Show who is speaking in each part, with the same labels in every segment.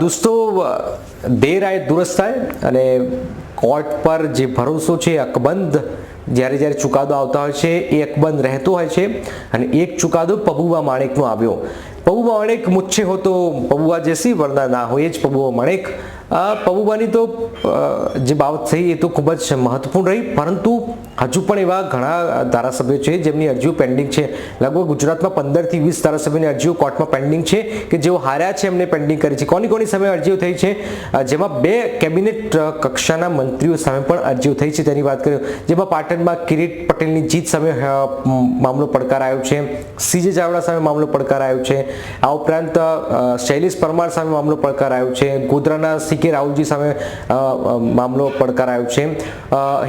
Speaker 1: દોસ્તો દેર આય દુરસ્ત થાય અને કોર્ટ પર જે ભરોસો છે અકબંધ જ્યારે જ્યારે ચુકાદો આવતા હોય છે, એ અકબંધ રહેતો હોય છે અને એક ચુકાદો પબુવા માણેકનો આવ્યો. પબુવા માણેક મુચ્છે હો તો પબુવા જેસી, વરના ના હોય જ પબુવા માણેક અ, પબુવાની તો જે બાબત થઈ એ તો ખૂબ જ મહત્વપૂર્ણ રહી. પરંતુ હજુ પણ એવા ઘણા ધારાસભ્યો છે જેમની અરજીઓ પેન્ડિંગ છે. લગભગ ગુજરાતમાં પંદરથી વીસ ધારાસભ્યોની અરજીઓ કોર્ટમાં પેન્ડિંગ છે કે જેઓ હાર્યા છે એમને પેન્ડિંગ કરી છે. કોની કોની સામે અરજીઓ થઈ છે? જેમાં બે કેબિનેટ કક્ષાના મંત્રીઓ સામે પણ અરજીઓ થઈ છે તેની વાત કરીએ. જેમાં પાટણમાં કિરીટ પટેલની જીત સામે મામલો પડકાર પડકારાયો છે. સીજે ચાવડા સામે મામલો પડકારાયો છે. આ ઉપરાંત શૈલેષ પરમાર સામે મામલો પડકારાયો છે. ગોધરાના સી. કે રાહુલજી સામે મામલો પડકારાયો છે.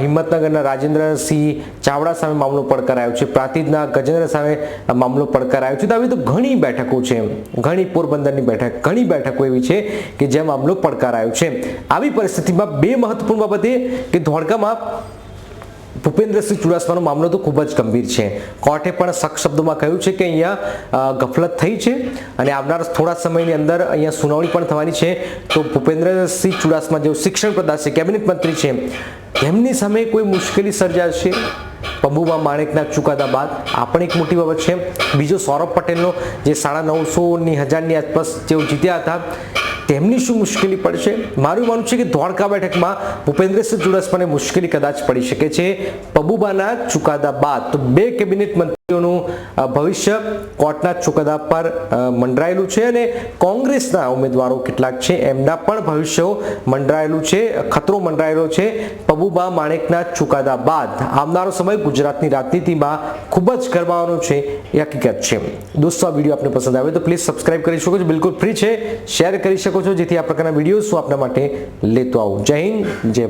Speaker 1: હિંમતનગરના રાજેન્દ્રસિંહ ચાવડા સામે મામલો પડકારાયો છે. પ્રાતિજના ગજેન્દ્ર સામે મામલો પડકારાયો છે. તો આવી તો ઘણી બેઠકો છે. ઘણી પોરબંદરની બેઠક, ઘણી બેઠકો એવી છે કે જ્યાં મામલો પડકારાયો છે. આવી પરિસ્થિતિમાં બે મહત્વપૂર્ણ બાબતે કે ધોળકામાં ભૂપેન્દ્રસિંહ ચુડાસમાનો મામલો તો ખૂબ જ ગંભીર છે. કોર્ટે પણ સખ્ત શબ્દોમાં કહ્યું છે કે અહીંયા ગફલત થઈ છે અને આવનાર થોડા સમયની અંદર અહીંયા સુનાવણી પણ થવાની છે. તો ભૂપેન્દ્રસિંહ ચુડાસમા જેઓ શિક્ષણ પ્રધાન છે, કેબિનેટ મંત્રી છે તેમની સામે કોઈ મુશ્કેલી સર્જાશે? પબુબા માણેકના ચુકાદા બાદ આ પણ એક મોટી બાબત છે. બીજો સૌરભ પટેલનો જે સાડા નવસોની હજારની આસપાસ જેઓ જીત્યા હતા તેમની શું મુશ્કેલી પડશે? મારું માનવું છે કે દ્વારકા બેઠકમાં ભૂપેન્દ્રસિંહ ચુડાસમાને મુશ્કેલી કદાચ પડી શકે છે. પબુબાના ચુકાદા બાદ તો બે કેબિનેટ મંત્રીઓનું ભવિષ્ય કોર્ટના ચુકાદા પર મંડરાયેલું છે અને કોંગ્રેસના ઉમેદવારો કેટલાક છે એમના પણ ભવિષ્યો મંડરાયેલું છે, ખતરો મંડરાયેલો છે. પબુબા માણેકના ચુકાદા બાદ આવનારો સમય ગુજરાતની રાજનીતિમાં ખૂબ જ ગરમાવાનો છે, એ હકીકત છે. દોસ્તો, આ વીડિયો આપને પસંદ આવે તો પ્લીઝ સબસ્ક્રાઇબ કરી શકો છો. બિલકુલ ફ્રી છે. શેર કરી શકો છો જેથી આ પ્રકારના વીડિયો શું આપના માટે લેતો આવું. જય હિન્દ, જય